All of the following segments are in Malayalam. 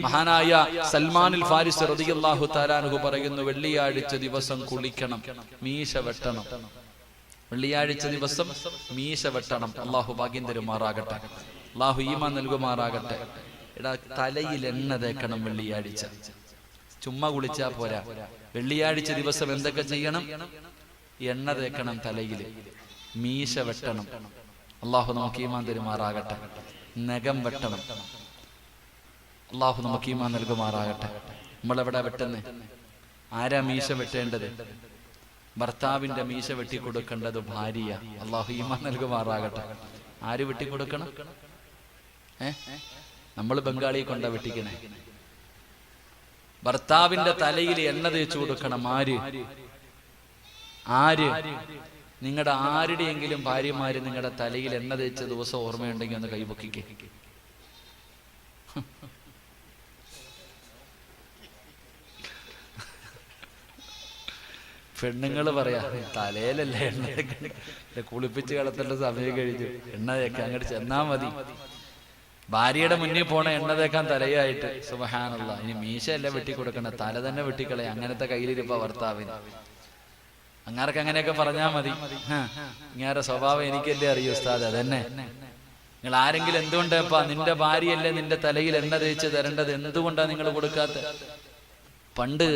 മഹാനായ സൽമാനുൽ ഫാരിസ് റതിയല്ലാഹു താലാനുഹു പറയുന്നു വെള്ളിയാഴ്ച ദിവസം കുളിക്കണം മീശ വെട്ടണം. വെള്ളിയാഴ്ച ദിവസം മീശ വെട്ടണം. അള്ളാഹു ഭാഗ്യം തരുമാറാകട്ടെ. അള്ളാഹു ഈമ നൽകുമാറാകട്ടെ. എടാ തലയിൽ എണ്ണ തേക്കണം വെള്ളിയാഴ്ച. ചുമ്മാ കുളിച്ചാ പോരാ. വെള്ളിയാഴ്ച ദിവസം എന്തൊക്കെ ചെയ്യണം? എണ്ണ തേക്കണം തലയിൽ. മീശ വെട്ടണം. അള്ളാഹു നമുക്ക് ഈമാൻ തരുമാറാകട്ടെ. നഖം വെട്ടണം. അള്ളാഹു നമുക്ക് ഈമാൻ നൽകുമാറാകട്ടെ. നമ്മളെവിടെ വെട്ടുന്നേ? ആരാ മീശ വെട്ടേണ്ടത്? ഭർത്താവിന്റെ മീശ വെട്ടി കൊടുക്കേണ്ടത് ഭാര്യ. അള്ളാഹു ഈമാൻ നൽകുമാറാകട്ടെ. ആര് വെട്ടി കൊടുക്കണം? ഏ? നമ്മൾ ബംഗാളി കൊണ്ട വെട്ടിക്കണേ. ഭർത്താവിന്റെ തലയിൽ എണ്ണ തേച്ചു കൊടുക്കണം ആര്? ആര്? നിങ്ങളുടെ ആരുടെയെങ്കിലും ഭാര്യമാര് നിങ്ങളുടെ തലയിൽ എണ്ണ തേച്ച ദിവസം ഓർമ്മയുണ്ടെങ്കിൽ ഒന്ന് കൈപൊക്കിക്കേ പെണ്ണുങ്ങൾ പറയാ തലയിലല്ലേ എണ്ണ കുളിപ്പിച്ച് കളത്തേണ്ട സമയം കഴിഞ്ഞു. എണ്ണ തേക്കാൻ അങ്ങോട്ട് ചെന്നാ മതി. ഭാര്യയുടെ മുന്നിൽ പോണ എണ്ണ തേക്കാൻ തലയായിട്ട്. സുബഹാനുള്ള ഇനി മീശയല്ല വെട്ടി കൊടുക്കണ തല തന്നെ വെട്ടിക്കളയ. അങ്ങനത്തെ കയ്യിലിരിപ്പ ഭർത്താവിന്. അങ്ങാർക്ക് അങ്ങനെയൊക്കെ പറഞ്ഞാ മതി. ഇങ്ങനെ സ്വഭാവം എനിക്കല്ലേ അറിയൂ ഉസ്താദ്? അതന്നെ. നിങ്ങൾ ആരെങ്കിലും എന്തുകൊണ്ടപ്പാ നിന്റെ ഭാര്യയല്ലേ നിന്റെ തലയിൽ എണ്ണ തേച്ച് തരേണ്ടത്? എന്തുകൊണ്ടാ നിങ്ങൾ കൊടുക്കാത്ത? പണ്ട്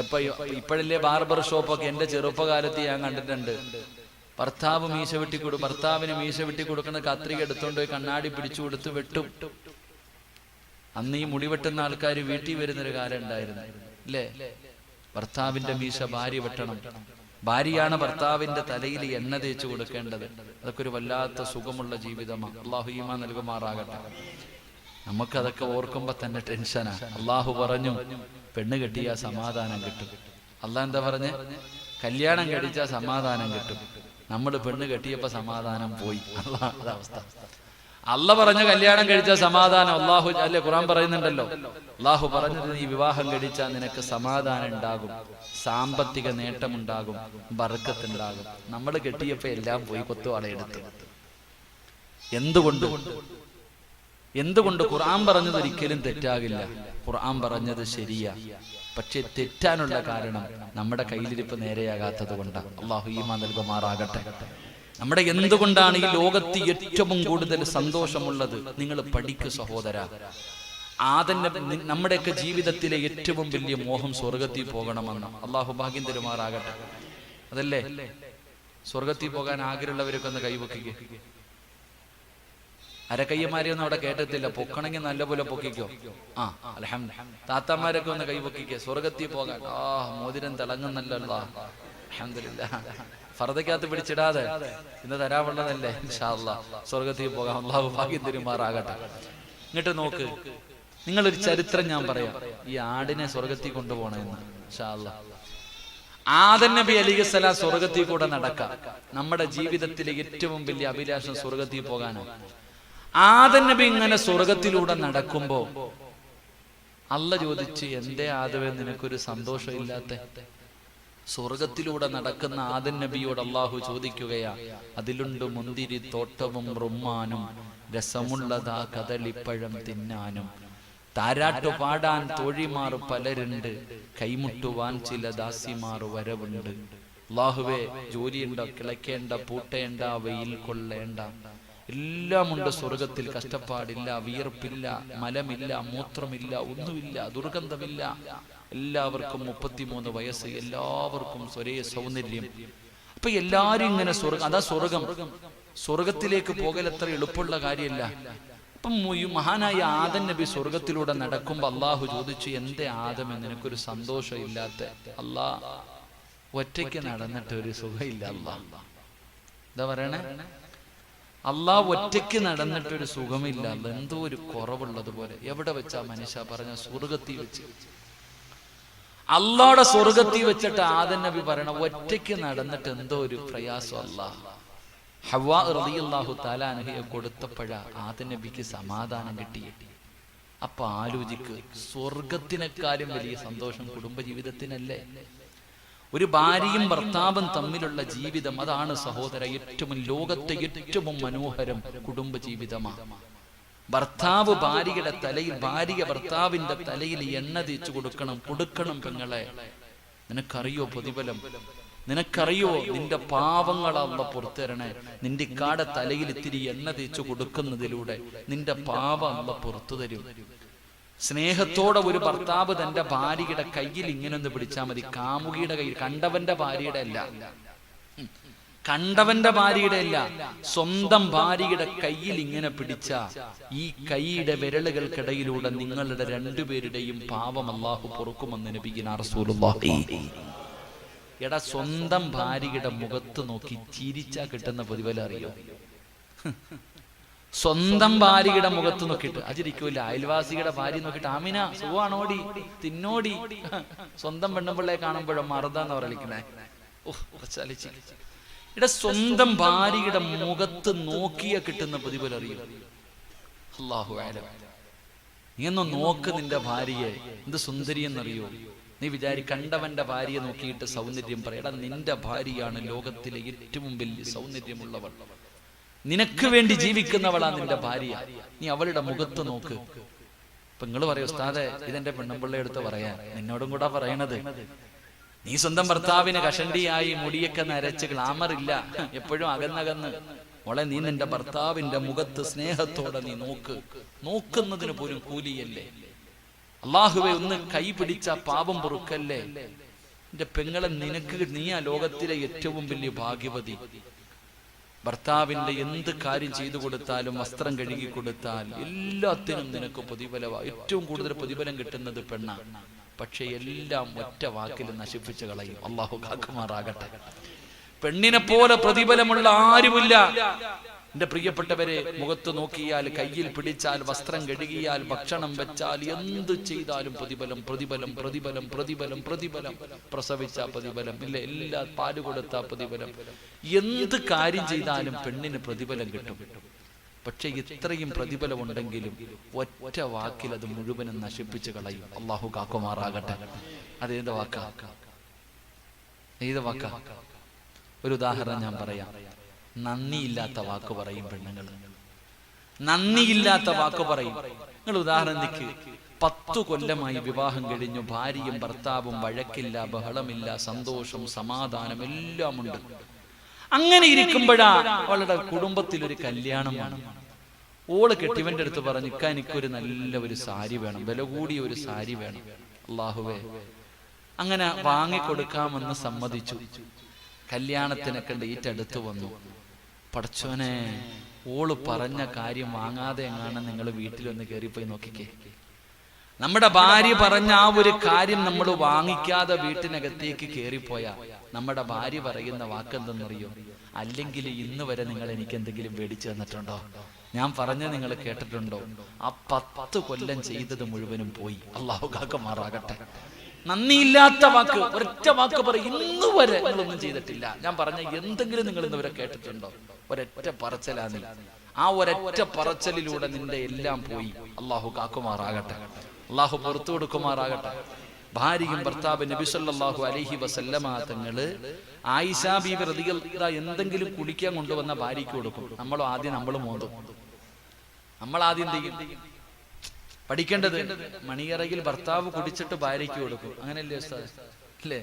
എപ്പോ ഇപ്പോഴല്ലേ ബാർബർ ഷോപ്പൊക്കെ എന്റെ ചെറുപ്പകാലത്ത് ഞാൻ കണ്ടിട്ടുണ്ട്. ഭർത്താവ് മീശ വെട്ടി കൊടു ഭർത്താവിന് മീശ വെട്ടി കൊടുക്കുന്ന കത്രിക എടുത്തോണ്ട് പോയി കണ്ണാടി പിടിച്ചു കൊടുത്ത് വെട്ടും. അന്ന് ഈ മുടി വെട്ടുന്ന ആൾക്കാർ വീട്ടിൽ വരുന്നൊരു കാലം ഉണ്ടായിരുന്നു. അല്ലേ ഭർത്താവിന്റെ മീശ ഭാര്യ വെട്ടണം. ഭാര്യയാണ് ഭർത്താവിന്റെ തലയിൽ എണ്ണ തേച്ച് കൊടുക്കേണ്ടത്. അതൊക്കെ ഒരു വല്ലാത്ത സുഖമുള്ള ജീവിതമാണ് അള്ളാഹു ഈമ നൽകുമാറാകട്ടെ. നമുക്കതൊക്കെ ഓർക്കുമ്പോ തന്നെ ടെൻഷനാണ് അള്ളാഹു പറഞ്ഞു പെണ്ണ് കെട്ടിയാ സമാധാനം കിട്ടും. അല്ല എന്താ പറഞ്ഞ്? കല്യാണം കഴിച്ചാ സമാധാനം കിട്ടും. നമ്മൾ പെണ്ണ് കെട്ടിയപ്പോ സമാധാനം പോയി. അവസ്ഥ. അല്ല പറഞ്ഞ കല്യാണം കഴിച്ച സമാധാനം. അള്ളാഹു അല്ലെ ഖുറാൻ പറയുന്നുണ്ടല്ലോ? അള്ളാഹു പറഞ്ഞത് നീ വിവാഹം കഴിച്ചാൽ നിനക്ക് സമാധാനം ഉണ്ടാകും. സാമ്പത്തിക നേട്ടമുണ്ടാകും. ബർക്കത്തുണ്ടാകും. നമ്മൾ കെട്ടിയപ്പോ എല്ലാം പോയി കൊത്തുവാളയെടുത്ത് എന്തുകൊണ്ട്? എന്തുകൊണ്ട് ഖുറാൻ പറഞ്ഞത് ഒരിക്കലും തെറ്റാകില്ല? ഖുർആൻ പറഞ്ഞത് ശരിയാ. പക്ഷെ തെറ്റാനുള്ള കാരണം നമ്മുടെ കയ്യിലിരിപ്പ് നേരെയാകാത്തത് കൊണ്ടാണ് അള്ളാഹു ഈമാ നൽകുമാറാകട്ടെ. നമ്മുടെ എന്തുകൊണ്ടാണ് ഈ ലോകത്ത് ഏറ്റവും കൂടുതൽ സന്തോഷമുള്ളത്? നിങ്ങൾ പഠിക്കു സഹോദര. ആദന്റെ നമ്മുടെയൊക്കെ ജീവിതത്തിലെ ഏറ്റവും വലിയ മോഹം സ്വർഗത്തിൽ പോകണമെന്ന് അള്ളാഹു ഭാഗ്യം തരുമാറാകട്ടെ. അതല്ലേ? സ്വർഗത്തിൽ പോകാൻ ആഗ്രഹമുള്ളവരൊക്കെ ഒന്ന് കൈവക്കുക അരക്കയ്യന്മാരെ ഒന്നും അവിടെ കേട്ടത്തില്ല. പൊക്കണമെങ്കിൽ നല്ലപോലെ പൊക്കിക്കോ. ആ അലഹം താത്തമാരൊക്കെ ഒന്ന് കൈ പൊക്കിക്കോ. സ്വർഗത്തിൽ പോകാൻ. ആ മോതിരം തിളങ്ങുന്നല്ലോ അലഹമില്ല ഫർദക്കകത്ത് പിടിച്ചിടാതെ ഇന്ന് തരാവുള്ളതല്ലേ? ഇൻഷാ അല്ലാ സ്വർഗത്തിൽ പോകാം അള്ളാഹു ഭാഗ്യം തിരുമാറാകട്ടെ. ഇങ്ങോട്ട് നോക്ക്. നിങ്ങളൊരു ചരിത്രം ഞാൻ പറയാം. ഈ ആടിനെ സ്വർഗത്തിൽ കൊണ്ടുപോകണമെന്ന് ഇൻഷാ അല്ലാ ആദൻ നബി അലിഖലാം സ്വർഗത്തിൽ കൂടെ നടക്കാം. നമ്മുടെ ജീവിതത്തിലെ ഏറ്റവും വലിയ അഭിലാഷം സ്വർഗത്തിൽ പോകാനാണ്. ആദൻ നബി ഇങ്ങനെ സ്വർഗത്തിലൂടെ നടക്കുമ്പോ അല്ല ചോദിച്ച് എന്തേ ആദവേ നിനക്കൊരു സന്തോഷമില്ലാത്ത? സ്വർഗത്തിലൂടെ നടക്കുന്ന ആദൻ നബിയോട് അള്ളാഹു ചോദിക്കുകയാ അതിലുണ്ട് മുന്തിരി തോട്ടവും റുമ്മാനും രസമുള്ളതാ കദളിപ്പഴം തിന്നാനും. താരാട്ടു പാടാൻ തോഴിമാർ പലരുണ്ട് കൈമുട്ടുവാൻ ചില ദാസിമാർ വരവുണ്ട്. അള്ളാഹുവേ ജോലിയുണ്ട കിളയ്ക്കേണ്ട പൂട്ടേണ്ട വെയിൽ കൊള്ളേണ്ട. എല്ലാമുണ്ട് സ്വർഗത്തിൽ കഷ്ടപ്പാടില്ല വിയർപ്പില്ല മലമില്ല മൂത്രമില്ല ഒന്നുമില്ല ദുർഗന്ധമില്ല. എല്ലാവർക്കും മുപ്പത്തിമൂന്ന് വയസ്സ് എല്ലാവർക്കും ഒരേ സൗന്ദര്യം. അപ്പൊ എല്ലാരും ഇങ്ങനെ സ്വർഗം അതാ സ്വർഗം സ്വർഗത്തിലേക്ക് പോകൽ അത്ര എളുപ്പമുള്ള കാര്യമല്ല. അപ്പം മഹാനായ ആദൻ നബി സ്വർഗത്തിലൂടെ നടക്കുമ്പോ അള്ളാഹു ചോദിച്ചു എന്തേ ആദം? നിനക്കൊരു സന്തോഷം ഇല്ലാത്ത അല്ലാ ഒറ്റയ്ക്ക് നടന്നിട്ട് ഒരു സുഖമില്ല അല്ലാ എന്താ പറയണേ? അള്ളാഹ് ഒറ്റയ്ക്ക് നടന്നിട്ടൊരു സുഖമില്ല. എന്തോ ഒരു കുറവുള്ളത് പോലെ എവിടെ വെച്ചാ മനുഷ്യ പറഞ്ഞ സ്വർഗത്തിൽ വെച്ച്? അള്ളാടെ സ്വർഗത്തിൽ വെച്ചിട്ട് ആദൻ നബി പറയണ ഒറ്റയ്ക്ക് നടന്നിട്ട് എന്തോ ഒരു പ്രയാസം അല്ലാ ഹവാ റളിയല്ലാഹു താലാനഹയെ കൊടുത്തപ്പോഴാ ആദൻ നബിക്ക് സമാധാനം കിട്ടി അപ്പൊ ആലോചിക്ക് സ്വർഗത്തിനെക്കാളും വലിയ സന്തോഷം കുടുംബജീവിതത്തിനല്ലേ? ഒരു ഭാര്യയും ഭർത്താവും തമ്മിലുള്ള ജീവിതം അതാണ് സഹോദര ഏറ്റവും ലോകത്തെ ഏറ്റവും മനോഹരം കുടുംബ ജീവിതമാണ് ഭർത്താവ് ഭാര്യയുടെ തലയിൽ ഭാര്യ ഭർത്താവിന്റെ തലയിൽ എണ്ണ തേച്ചു കൊടുക്കണം കൊടുക്കണം പെങ്ങളെ. നിനക്കറിയോ പ്രതിഫലം? നിനക്കറിയോ നിന്റെ പാവങ്ങളല്ല പുറത്തുതരണേ നിന്റെ ഇക്കാടെ തലയിൽ ഇത്തിരി എണ്ണ തേച്ചു കൊടുക്കുന്നതിലൂടെ നിന്റെ പാവ അല്ല പുറത്തു തരും. സ്നേഹത്തോടെ ഒരു ഭർത്താവ് തന്റെ ഭാര്യയുടെ കയ്യിൽ ഇങ്ങനെ ഒന്ന് പിടിച്ചാൽ മതി. കാമുകിയുടെ കയ്യിൽ കണ്ടവന്റെ ഭാര്യയുടെ അല്ല. കണ്ടവന്റെ ഭാര്യയുടെ അല്ല. സ്വന്തം ഭാര്യയുടെ കയ്യിൽ ഇങ്ങനെ പിടിച്ച ഈ കൈയുടെ വിരലുകൾക്കിടയിലൂടെ നിങ്ങളുടെ രണ്ടുപേരുടെയും പാവം അള്ളാഹു പൊറുക്കുമെന്ന് നബിഗിന റസൂലുള്ളാഹി. എടാ സ്വന്തം ഭാര്യയുടെ മുഖത്ത് നോക്കി ചിരിച്ചാ കിട്ടുന്ന പ്രതിഫലം അറിയോ? സ്വന്തം ഭാര്യയുടെ മുഖത്ത് നോക്കിയിട്ട് അജിരിക്കൂല അയൽവാസിയുടെ ഭാര്യ നോക്കിയിട്ട് ആമിന സുഖാണോടി തിന്നോടി. സ്വന്തം പെണ്ണുമ്പിള്ളയെ കാണുമ്പോഴോ മറുതാന്ന് പറയലിക്കണേ കുറച്ചാലിച്ച് ഇവിടെ സ്വന്തം ഭാര്യയുടെ മുഖത്ത് നോക്കിയ കിട്ടുന്ന പ്രതിഫലം അറിയോ? അള്ളാഹു നീ ഒന്ന് നോക്ക് നിന്റെ ഭാര്യയെ. എന്ത് സുന്ദരി എന്നറിയോ നീ വിചാരി കണ്ടവന്റെ ഭാര്യയെ നോക്കിയിട്ട് സൗന്ദര്യം പറയടാ നിന്റെ ഭാര്യയാണ് ലോകത്തിലെ ഏറ്റവും വലിയ സൗന്ദര്യമുള്ളവൾ. നിനക്ക് വേണ്ടി ജീവിക്കുന്നവളാ നിന്റെ ഭാര്യ. നീ അവളുടെ മുഖത്ത് നോക്ക്. ഇപ്പൊ നിങ്ങൾ പറയൂ ഉസ്താദെ ഇതെന്റെ പെണ്ണുമ്പിള്ള എടുത്ത് പറയാ. നിന്നോടും കൂടെ പറയണത്. നീ സ്വന്തം ഭർത്താവിന് കഷണ്ടിയായി മുടിയൊക്കെ നരച്ച് ഗ്ലാമർ ഇല്ല. എപ്പോഴും അകന്നകന്ന്. മോളെ നീ നിന്റെ ഭർത്താവിന്റെ മുഖത്ത് സ്നേഹത്തോടെ നീ നോക്ക്. നോക്കുന്നതിന് പോലും കൂലിയല്ലേ? അള്ളാഹുവെ ഒന്ന് കൈ പിടിച്ച പാപം പൊറുക്കല്ലേ? എന്റെ പെങ്ങളെ നിനക്ക് നീ ആ ലോകത്തിലെ ഏറ്റവും വലിയ ഭാഗ്യവതി. ഭർത്താവിന്റെ എന്ത് കാര്യം ചെയ്തു കൊടുത്താലും വസ്ത്രം കഴുകി കൊടുത്താൽ എല്ലാത്തിനും നിനക്ക് പ്രതിഫലമാ. ഏറ്റവും കൂടുതൽ പ്രതിഫലം കിട്ടുന്നത് പെണ്ണാണ് പക്ഷെ എല്ലാം ഒറ്റ വാക്കിൽ നശിപ്പിച്ചു കളയും. അള്ളാഹു കാക്കുമാറാകട്ടെ. പെണ്ണിനെ പോലെ പ്രതിഫലമുള്ള ആരുമില്ല. എന്റെ പ്രിയപ്പെട്ടവരെ മുഖത്ത് നോക്കിയാൽ കയ്യിൽ പിടിച്ചാൽ വസ്ത്രം കഴുകിയാൽ ഭക്ഷണം വെച്ചാൽ എന്ത് ചെയ്താലും പ്രതിഫലം പ്രതിഫലം പ്രതിഫലം പ്രതിഫലം പ്രതിഫലം. പ്രസവിച്ച പ്രതിഫലം ഇല്ല എല്ലാ പാൽ കൊടുത്ത പ്രതിഫലം. എന്ത് കാര്യം ചെയ്താലും പെണ്ണിന് പ്രതിഫലം കിട്ടും. പക്ഷെ ഇത്രയും പ്രതിഫലം ഉണ്ടെങ്കിലും ഒറ്റ വാക്കിൽ അത് മുഴുവനും നശിപ്പിച്ചു കളയും. അള്ളാഹു കാക്കുമാറാകട്ടെ. അതേത് വാക്കാ? ഏത് വാക്കാ? ഒരു ഉദാഹരണം ഞാൻ പറയാം. നന്ദിയില്ലാത്ത വാക്ക് പറയും പെണ്ണുങ്ങൾ നന്ദിയില്ലാത്ത വാക്ക് പറയും. നിങ്ങൾ ഉദാഹരണം നിൽക്ക് പത്തു കൊല്ലമായി വിവാഹം കഴിഞ്ഞു ഭാര്യയും ഭർത്താവും വഴക്കില്ല ബഹളമില്ല സന്തോഷം സമാധാനം എല്ലാം ഉണ്ട് അങ്ങനെ ഇരിക്കുമ്പോഴാ അവളുടെ കുടുംബത്തിൽ ഒരു കല്യാണമാണ് ഓൾ കെട്ടിവന്റെ അടുത്ത് പറഞ്ഞു ഇക്ക എനിക്കൊരു നല്ല ഒരു സാരി വേണം വില കൂടിയ ഒരു സാരി വേണം. അള്ളാഹുവേ അങ്ങനെ വാങ്ങിക്കൊടുക്കാമെന്ന് സമ്മതിച്ചു. കല്യാണത്തിനൊക്കെ ഡേറ്റ് അടുത്ത് വന്നു. പടച്ചോനെ ഓൾ പറഞ്ഞ കാര്യം വാങ്ങാതെ എങ്ങാണ് നിങ്ങൾ വീട്ടിലൊന്ന് കയറിപ്പോയി നോക്കിക്കേ. നമ്മുടെ ഭാര്യ പറഞ്ഞ ആ ഒരു കാര്യം നമ്മൾ വാങ്ങിക്കാതെ വീട്ടിനകത്തേക്ക് കയറിപ്പോയാ നമ്മുടെ ഭാര്യ പറയുന്ന വാക്കെന്തെന്നറിയോ? അല്ലെങ്കിൽ ഇന്ന് വരെ നിങ്ങൾ എനിക്ക് എന്തെങ്കിലും മേടിച്ചു തന്നിട്ടുണ്ടോ? ഞാൻ പറഞ്ഞ നിങ്ങൾ കേട്ടിട്ടുണ്ടോ? ആ പത്ത് കൊല്ലം ചെയ്തത് മുഴുവനും പോയി. അള്ളാഹു കാക്കമാറാകട്ടെ നന്ദിയില്ലാത്ത വാക്ക് ഒരൊറ്റ വാക്ക് പറയും ഇന്ന് വരെ നിങ്ങളൊന്നും ചെയ്തിട്ടില്ല. ഞാൻ പറഞ്ഞ എന്തെങ്കിലും നിങ്ങൾ ഇന്ന് വരെ കേട്ടിട്ടുണ്ടോ? ഒരൊറ്റ പറച്ചലാന്നിൽ ആ ഒരൊറ്റ പറച്ചലിലൂടെ നിന്റെ എല്ലാം പോയി. അള്ളാഹു കാക്കുമാറാകട്ടെ. അള്ളാഹു പുറത്തു കൊടുക്കുമാറാകട്ടെ. ഭാര്യയും ഭർത്താവ് നബിസല്ലാഹു അലഹി വസല്ലമ തങ്ങൾ ആയിഷാ ബീബി റതികൾ എന്തെങ്കിലും കുടിക്കാൻ കൊണ്ടുവന്ന ഭാര്യയ്ക്ക് കൊടുക്കും. നമ്മൾ ആദ്യം നമ്മളും മോന്തും. നമ്മൾ ആദ്യം ചെയ്യും? പഠിക്കേണ്ടത് മണിയറയിൽ ഭർത്താവ് കുടിച്ചിട്ട് ഭാര്യയ്ക്ക് കൊടുക്കും. അങ്ങനെയല്ലേ ഉസ്താദ്? അല്ലേ?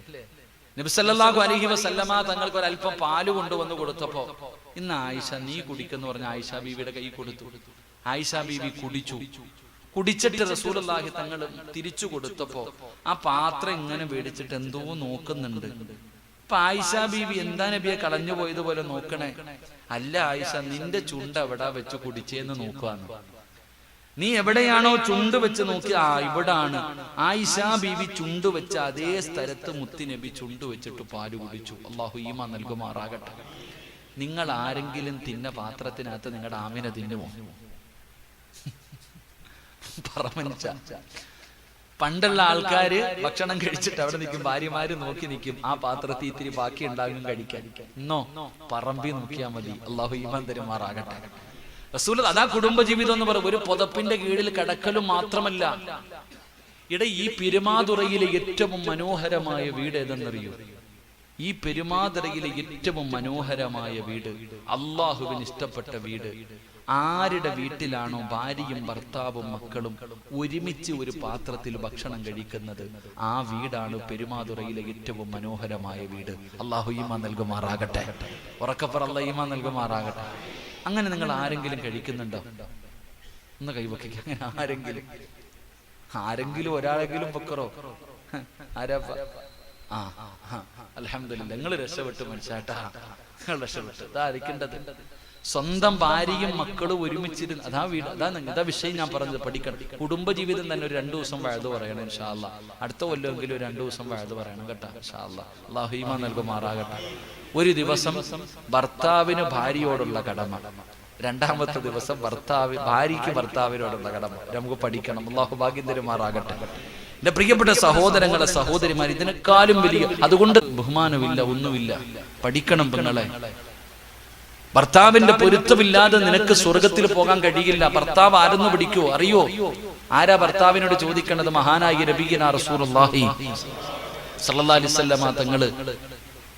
നബിസല്ലാഹു അലഹി വസല്ലമ തങ്ങൾക്ക് ഒരല്പം പാൽ കൊണ്ടുവന്ന് കൊടുത്തപ്പോ ഇന്ന് ആയിഷ നീ കുടിക്കെന്ന് പറഞ്ഞ ആയിഷ ബീവിയുടെ കൈ കൊടുത്തു. ആയിഷ ബീവി കുടിച്ചു. കുടിച്ചിട്ട് റസൂലല്ലാഹി തങ്ങൾ തിരിച്ചു കൊടുത്തപ്പോ ആ പാത്രം ഇങ്ങനെ മേടിച്ചിട്ട് എന്തോ നോക്കുന്നുണ്ട്. അപ്പൊ ആയിഷ ബീവി എന്താ നബിയെ കളഞ്ഞു പോയതുപോലെ നോക്കണേ? അല്ല ആയിഷ നിന്റെ ചുണ്ട് എവിടാ വെച്ച് കുടിച്ചേന്ന് നോക്കുവാന്ന്. നീ എവിടെയാണോ ചുണ്ട് വെച്ച് നോക്കി ആ ഇവിടാണ്. ആയിഷ ബീവി ചുണ്ട് വെച്ച അതേ സ്ഥലത്ത് മുത്തിനബി ചുണ്ട് വെച്ചിട്ട് പാൽ കുടിച്ചു. അള്ളാഹു ഈമ നൽകുമാറാകട്ടെ. നിങ്ങൾ ആരെങ്കിലും തിന്ന പാത്രത്തിനകത്ത് നിങ്ങളുടെ ആമിനെ തിന്നുമോ? പറമനിച്ച പണ്ടുള്ള ആൾക്കാര് ഭക്ഷണം കഴിച്ചിട്ട് അവിടെ നിൽക്കും ഭാര്യമാര് നോക്കി നിൽക്കും ആ പാത്രത്തിൽ ഇത്തിരി ബാക്കി ഉണ്ടാകും കഴിക്കാൻ. ഇന്നോ? പറമ്പി നോക്കിയാൽ മതി. അള്ളാഹു ഈമാൻ തരുമാറാകട്ടെ. റസൂൽ അതാ കുടുംബജീവിതം എന്ന് പറയും. ഒരു പുതപ്പിന്റെ കീഴിൽ കിടക്കലും മാത്രമല്ല. ഇട ഈ പെരുമാതുറയിലെ ഏറ്റവും മനോഹരമായ വീട് ഏതെന്നറിയൂ? ഈ പെരുമാതുറയിലെ ഏറ്റവും മനോഹരമായ വീട് അള്ളാഹുവിന് ഇഷ്ടപ്പെട്ട വീട്. ആരുടെ വീട്ടിലാണോ ഭാര്യയും ഭർത്താവും മക്കളും ഒരുമിച്ച് ഒരു പാത്രത്തിൽ ഭക്ഷണം കഴിക്കുന്നത്? ആ വീടാണ് പെരുമാതുറയിലെ ഏറ്റവും മനോഹരമായ വീട്. അള്ളാഹു ഈമ നൽകുമാറാകട്ടെ. ഉറക്കപ്പുറ അല്ല ഈമ നൽകുമാറാകട്ടെ. അങ്ങനെ നിങ്ങൾ ആരെങ്കിലും കഴിക്കുന്നുണ്ടോ? ഒന്ന് കൈവക്കിക്ക അങ്ങനെ ആരെങ്കിലും. ആരെങ്കിലും. ഒരാളെങ്കിലും വെക്കറോ ആരാ പ- ആ അലഹമില്ല നിങ്ങൾ രക്ഷപ്പെട്ടു മനുഷ്യാട്ടാ. നിങ്ങൾ രക്ഷപ്പെട്ടു. അതാ ഇരിക്കേണ്ടത് സ്വന്തം ഭാര്യയും മക്കളും ഒരുമിച്ചിരുന്ന് അതാ വീട് അതാ അതാ വിഷയം ഞാൻ പറഞ്ഞത് പഠിക്കണം. കുടുംബജീവിതം തന്നെ ഒരു രണ്ടു ദിവസം വഴുത് പറയണം ഇൻഷാല്ല അടുത്ത കൊല്ലമെങ്കിലും ഒരു രണ്ടു ദിവസം വഴുത് പറയണം കേട്ടോ ഇൻഷാല്ല അള്ളാഹുമ നൽകുമാറാകട്ടെ. ഒരു ദിവസം ഭർത്താവിന് ഭാര്യയോടുള്ള കടമ. രണ്ടാമത്തെ ദിവസം ഭർത്താവ് ഭാര്യയ്ക്ക് ഭർത്താവിനോടുള്ള കടമ. നമുക്ക് പഠിക്കണം. അള്ളാഹു ഭാഗ്യം തരുമാറാകട്ടെ. എന്റെ പ്രിയപ്പെട്ട സഹോദരങ്ങളെ സഹോദരിമാർ ഇതിനേക്കാളും വലിയ അതുകൊണ്ട് ബഹുമാനമില്ല ഒന്നുമില്ല. പഠിക്കണം പെങ്ങളെ. ഭർത്താവിന്റെ പൊരുത്തമില്ലാതെ നിനക്ക് സ്വർഗത്തിൽ പോകാൻ കഴിയില്ല. ഭർത്താവ് ആരെന്ന് പിടിക്കോ? അറിയോ? ആരാ ഭർത്താവിനോട് ചോദിക്കേണ്ടത്? മഹാനായി അലൈഹി വസല്ലമ തങ്ങൾ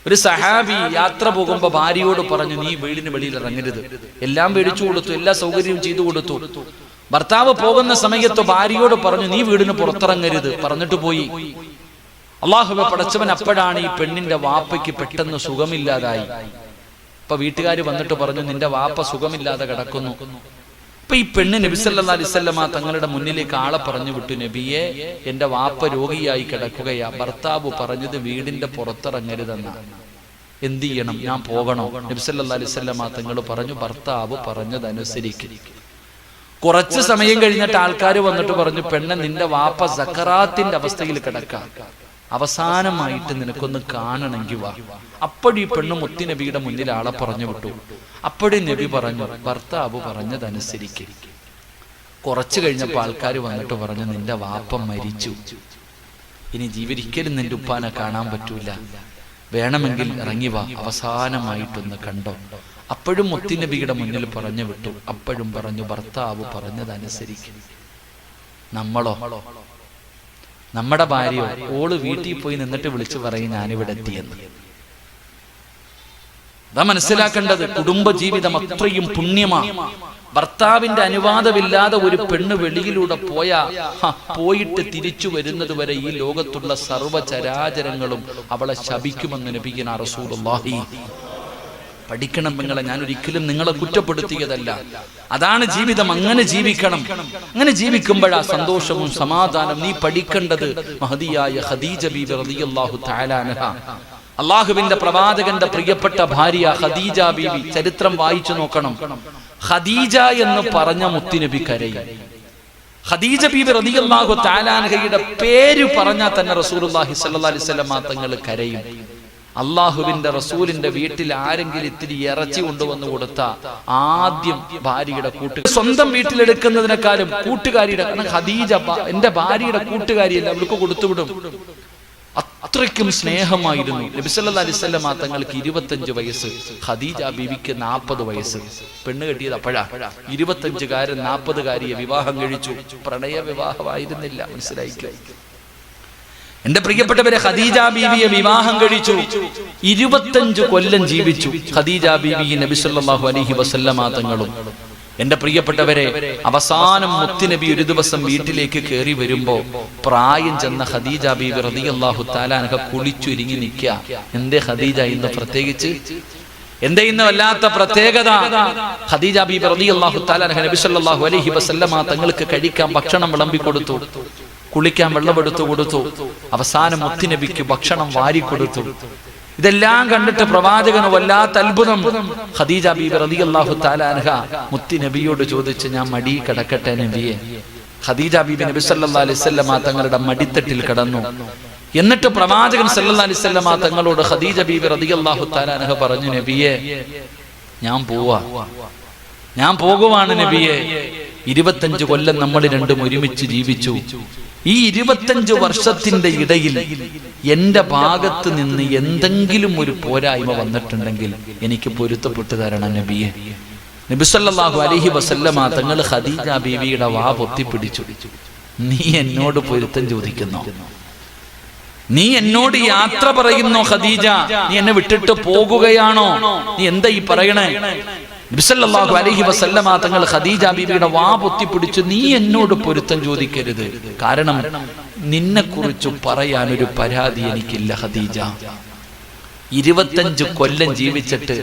ഒരു സഹാബി യാത്ര പോകുമ്പോ ഭാര്യയോട് പറഞ്ഞു നീ വീടിന് വെളിയിൽ ഇറങ്ങരുത്. എല്ലാം മേടിച്ചു കൊടുത്തു എല്ലാ സൗകര്യവും ചെയ്തു കൊടുത്തു. ഭർത്താവ് പോകുന്ന സമയത്ത് ഭാര്യയോട് പറഞ്ഞു നീ വീടിന് പുറത്തിറങ്ങരുത്. പറഞ്ഞിട്ട് പോയി. അള്ളാഹുബ പടച്ചവൻ അപ്പോഴാണ് ഈ പെണ്ണിന്റെ വാപ്പയ്ക്ക് പെട്ടെന്ന് സുഖമില്ലാതായി. ഇപ്പൊ വീട്ടുകാർ വന്നിട്ട് പറഞ്ഞു നിന്റെ വാപ്പ സുഖമില്ലാതെ കിടക്കുന്നു. ഇപ്പൊ ഈ പെണ്ണ് നബിസല്ലാ വസല്ലമ തങ്ങളുടെ മുന്നിലേക്ക് ആളെ പറഞ്ഞു വിട്ടു നബിയെ എന്റെ വാപ്പ രോഗിയായി കിടക്കുകയാ. ഭർത്താവ് പറഞ്ഞത് വീടിന്റെ പുറത്തിറങ്ങരുതെന്ന. എന്ത് ചെയ്യണം? ഞാൻ പോകണോ? നബിസല്ലാ വസല്ലമ തങ്ങൾ പറഞ്ഞു ഭർത്താവ് പറഞ്ഞതനുസരിക്കും. കുറച്ച് സമയം കഴിഞ്ഞിട്ട് ആൾക്കാർ വന്നിട്ട് പറഞ്ഞു പെണ്ണ് നിന്റെ വാപ്പ സക്കറാത്തിന്റെ അവസ്ഥയിൽ കിടക്കാം. അവസാനമായിട്ട് നിനക്കൊന്ന് കാണണമെങ്കിൽ വാ. അപ്പോഴീ പെണ്ണ് മുത്തിനബിയുടെ മുന്നിൽ ആളെ പറഞ്ഞു വിട്ടു. അപ്പോഴും നബി പറഞ്ഞു ഭർത്താവ് പറഞ്ഞതനുസരിക്കും. കുറച്ചു കഴിഞ്ഞപ്പോൾ ആൾക്കാർ വന്നിട്ട് പറഞ്ഞു നിന്റെ വാപ്പ മരിച്ചു. ഇനി ജീവിരിക്കലും നിന്റെ ഉപ്പാനെ കാണാൻ പറ്റൂല. വേണമെങ്കിൽ ഇറങ്ങി വാ അവസാനമായിട്ടൊന്ന് കണ്ടോ. അപ്പോഴും മുത്തിനബിയുടെ മുന്നിൽ പറഞ്ഞു വിട്ടു. അപ്പോഴും പറഞ്ഞു ഭർത്താവ് പറഞ്ഞതനുസരിക്കും. നമ്മളോ? നമ്മുടെ ഭാര്യയോ ഓൾ വീട്ടിൽ പോയി നിന്നിട്ട് വിളിച്ചു പറയും ഞാനിവിടെ എത്തിയെന്ന്. അതാ മനസ്സിലാക്കേണ്ടത് കുടുംബ ജീവിതം അത്രയും പുണ്യമാണ്. ഭർത്താവിന്റെ അനുവാദമില്ലാതെ ഒരു പെണ്ണ് വെളിയിലൂടെ പോയാ പോയിട്ട് തിരിച്ചു വരുന്നത് വരെ ഈ ലോകത്തുള്ള സർവചരാചരങ്ങളും അവളെ ശപിക്കുമെന്ന് നബിക്കുന്ന റസൂലുള്ളാഹി പഠിക്കണം നിങ്ങളെ ഞാൻ ഒരിക്കലും നിങ്ങളെ കുറ്റപ്പെടുത്തിയതല്ല. അതാണ് ജീവിതം അങ്ങനെ ജീവിക്കണം. അങ്ങനെ ജീവിക്കുമ്പോഴാ സന്തോഷവും സമാധാനം നീ പഠിക്കേണ്ടത്. മഹതിയായ ബീബി റളിയല്ലാഹു അള്ളാഹുവിന്റെ പ്രവാചകന്റെ പ്രിയപ്പെട്ട ഭാര്യ ഖദീജ ബീബി ചരിത്രം വായിച്ചു നോക്കണം. ഖദീജ എന്ന് പറഞ്ഞ മുത്തുനബി കരയും. ഖദീജ ബീബി റളിയല്ലാഹു തആലാൻഹയുടെ പേര് പറഞ്ഞാൽ തന്നെ റസൂലുള്ളാഹി സ്വല്ലല്ലാഹി അലൈഹി വസല്ലം തങ്ങൾ കരയും. അള്ളാഹുവിന്റെ റസൂലിന്റെ വീട്ടിൽ ആരെങ്കിലും ഇത്തിരി ഇറച്ചി കൊണ്ടുവന്ന് കൊടുത്ത ആദ്യം ഭാര്യയുടെ കൂട്ട് സ്വന്തം വീട്ടിലെടുക്കുന്നതിനേക്കാളും കൂട്ടുകാരിയുടെ ഭ- എന്റെ ഭാര്യയുടെ കൂട്ടുകാരിയല്ല അവൾക്ക് കൊടുത്തുവിടും അത്രയ്ക്കും സ്നേഹമായിരുന്നു. നബിസല്ലാ അലിസ്വല്ല തങ്ങൾക്ക് ഇരുപത്തഞ്ച് വയസ്സ് ഖദീജ ബിവിക്ക് നാൽപ്പത് വയസ്സ്. പെണ്ണ് കെട്ടിയത് അപ്പോഴാ. ഇരുപത്തഞ്ചുകാരൻ നാൽപ്പതുകാരിയെ വിവാഹം കഴിച്ചു. പ്രണയ വിവാഹമായിരുന്നില്ല മനസ്സിലായിക്കോ? എന്റെ പ്രിയപ്പെട്ടവരെ ഖദീജ ബീവിയെ വിവാഹം കഴിച്ചു. ഇരുപത്തഞ്ചു കൊല്ലം ജീവിച്ചു ഖദീജ ബീവി സല്ലല്ലാഹു അലൈഹി വസല്ലമ തങ്ങളും. എന്റെ പ്രിയപ്പെട്ടവരെ അവസാനം മുത്തുനബി ഒരു ദിവസം വീട്ടിലേക്ക് കയറി വരുമ്പോ പ്രായം ചെന്ന ഖദീജ ബീവി റളിയല്ലാഹു കുളിച്ചു കുളിച്ചൊരുങ്ങി നിൽക്കുക എന്തേ ഖദീജ ഇന്ന് പ്രത്യേകിച്ച്? എന്തേ ഇന്ന് വല്ലാത്ത പ്രത്യേകത? ഖദീജ ബീബി റളിയല്ലാഹു തആലാനഹ നബി സല്ലല്ലാഹു അലൈഹി വസല്ലമ തങ്ങൾക്ക് കഴിക്കാൻ ഭക്ഷണം വിളമ്പി കൊടുത്തു. കുളിക്കാൻ വെള്ളമെടുത്തു കൊടുത്തു. അവസാനം മുത്തുനബിക്ക് ഭക്ഷണം വാരി കൊടുത്തു. ഇതെല്ലാം കണ്ടിട്ട് പ്രവാചകന് വല്ലാത്ത അത്ഭുതം. ഖദീജ അലി റളിയല്ലാഹു മുത്തി നബിയോട് ചോദിച്ച് ഞാൻ മടി കിടക്കട്ടെ നബിയെ? ഖദീജ ബീബി നബി സല്ലാ അലൈഹി വസല്ലമ തങ്ങളുടെ മടിത്തട്ടിൽ കിടന്നു. എന്നിട്ട് പ്രവാചകൻ സല്ലാ അലൈഹി വസല്ലമ തങ്ങളോട് ഖദീജ ബീബി അള്ളാഹു താലാൻഹ പറഞ്ഞു നബിയെ ഞാൻ പോവാ. ഞാൻ പോകുവാണ് നബിയെ. ഇരുപത്തഞ്ച് കൊല്ലം നമ്മൾ രണ്ടും ഒരുമിച്ച് ജീവിച്ചു. ഈ ഇരുപത്തഞ്ച് വർഷത്തിന്റെ ഇടയിൽ എന്റെ ഭാഗത്ത് നിന്ന് എന്തെങ്കിലും ഒരു പോരായ്മ വന്നിട്ടുണ്ടെങ്കിൽ എനിക്ക് പൊരുത്തപ്പെട്ടു തരണം നബിയെ. നബിസല്ലാഹു അലഹി വസല്ലമ തങ്ങൾ ഖദീജ ബീവിയുടെ വാ പൊത്തിപ്പിടിച്ചു. നീ എന്നോട് പൊരുത്തം ചോദിക്കുന്നു. നീ എന്നോട് യാത്ര പറയുന്നു ഖദീജ നീ എന്നെ വിട്ടിട്ട് പോകുകയാണോ? നീ എന്താ ഈ പറയണേ? നബിസല്ലാഹു അലൈഹി വസല്ലമ തങ്ങൾ ഖദീജ ബീബിയുടെ വാ പൊത്തിപ്പിടിച്ചു നീ എന്നോട് പൊരുത്തം ചോദിക്കരുത്. കാരണം നിന്നെ കുറിച്ച് പറയാൻ ഒരു പരാതി എനിക്കില്ല ഖദീജ. ഇരുപത്തഞ്ച് കൊല്ലം ജീവിച്ചിട്ട്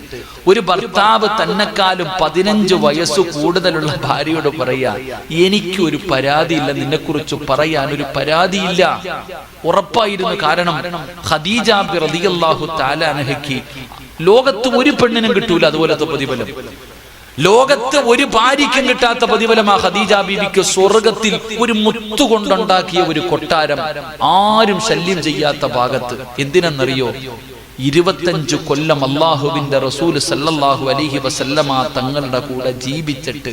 ഒരു ഭർത്താവ് തന്നെക്കാലും പതിനഞ്ച് വയസ്സ് കൂടുതലുള്ള ഭാര്യയോട് പറയാ എനിക്ക് ഒരു പരാതിയില്ല നിന്നെക്കുറിച്ച് പറയാൻ ഒരു പരാതിയില്ല. ഉറപ്പായിരുന്നു കാരണം ഖദീജ റളിയല്ലാഹു തആല അൻഹയ്ക്ക് ലോകത്ത് ഒരു പെണ്ണിനും കിട്ടൂല അതുപോലത്തെ പ്രതിഫലം. ലോകത്ത് ഒരു ഭാര്യയ്ക്കും കിട്ടാത്ത പ്രതിഫലമാ ഖദീജ ബീബിക്ക് സ്വർഗത്തിൽ ഒരു മുത്തുകൊണ്ടുണ്ടാക്കിയ ഒരു കൊട്ടാരം ആരും ശല്യം ചെയ്യാത്ത ഭാഗത്ത്. എന്തിനെന്നറിയോ? ഇരുപത്തഞ്ചു കൊല്ലം അള്ളാഹുവിന്റെ റസൂൽ സല്ലല്ലാഹു അലൈഹി വസല്ലമ തങ്ങളുടെ കൂടെ ജീവിച്ചിട്ട്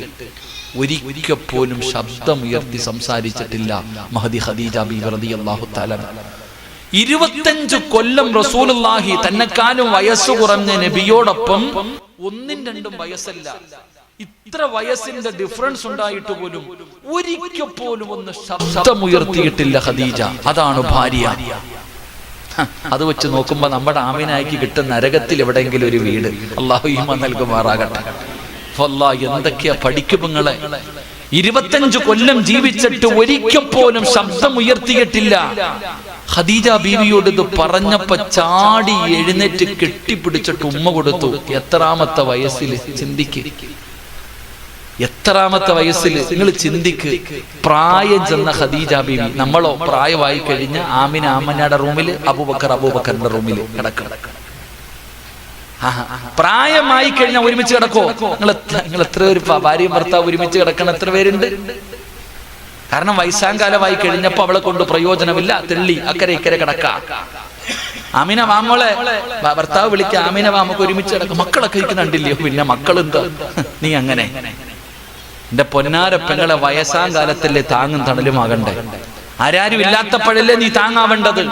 ഒരിക്കൽ പോലും ശബ്ദമുയർത്തി സംസാരിച്ചിട്ടില്ല മഹദി ഖദീജ ബീബി റളിയല്ലാഹു തആല ഇരുപത്തഞ്ചു കൊല്ലം റസൂലുള്ളാഹി തന്നെക്കാലും വയസ്സ് കുറഞ്ഞ നബിയോടൊപ്പം ഒന്നും രണ്ടും വയസ്സല്ല. ഇത്ര വയസ്സിന്റെ ഡിഫറൻസ് ഉണ്ടായിട്ട് പോലും ഒരിക്കൽ പോലും ഒന്ന് ശബ്ദമുയർത്തിയിട്ടില്ല ഖദീജ. അതാണ് ഭാര്യ. അത് വെച്ച് നോക്കുമ്പോ നമ്മുടെ ആമിനായിക്ക് കിട്ടുന്ന നരകത്തിൽ എവിടെയെങ്കിലും ഒരു വീട്. അള്ളാഹു ഈമ നൽകുമാറാകട്ടെ. എന്തൊക്കെയാ പഠിക്കും നിങ്ങളെ? ഇരുപത്തഞ്ചു കൊല്ലം ജീവിച്ചിട്ട് ഒരിക്കൽ പോലും ശബ്ദം ഉയർത്തിയിട്ടില്ല ഖദീജ ബീവിയോട് ഇത് പറഞ്ഞപ്പോ ചാടി എഴുന്നേറ്റ് കെട്ടിപ്പിടിച്ചിട്ട് ഉമ്മ കൊടുത്തു. എത്രാമത്തെ വയസ്സിൽ ചിന്തിക്ക്. എത്രാമത്തെ വയസ്സിൽ നിങ്ങൾ ചിന്തിക്ക്. പ്രായം ചെന്ന ഖദീജ ബീവി. നമ്മളോ പ്രായമായി കഴിഞ്ഞ ആമിന ആമനയുടെ റൂമിൽ അബൂബക്കർ അബൂബക്കറിന്റെ റൂമിൽ കിടക്കണം. പ്രായമായി കഴിഞ്ഞാൽ ഒരുമിച്ച് കിടക്കോ നിങ്ങൾ നിങ്ങൾ എത്ര ഒരു ഭാര്യയും ഭർത്താവ് ഒരുമിച്ച് കിടക്കണം എത്ര പേരുണ്ട്? കാരണം വയസ്സാങ്കാലമായി കഴിഞ്ഞപ്പോ അവളെ കൊണ്ട് പ്രയോജനമില്ല. തെള്ളി അക്കരെ ഇക്കരെ കിടക്ക. അമിന വാമോളെ ഭർത്താവ് വിളിക്ക അമിന വാമൊക്കെ ഒരുമിച്ച് കിടക്കും. മക്കളൊക്കെ ഇരിക്കുന്നുണ്ടില്ലയോ പിന്നെ മക്കളെന്താ? നീ അങ്ങനെ. എന്റെ പൊന്നാര പെങ്ങളെ വയസ്സാം കാലത്തല്ലേ താങ്ങും തണലുമാകണ്ടേ. ആരാരും ഇല്ലാത്തപ്പോഴല്ലേ നീ താങ്ങാവേണ്ടത്?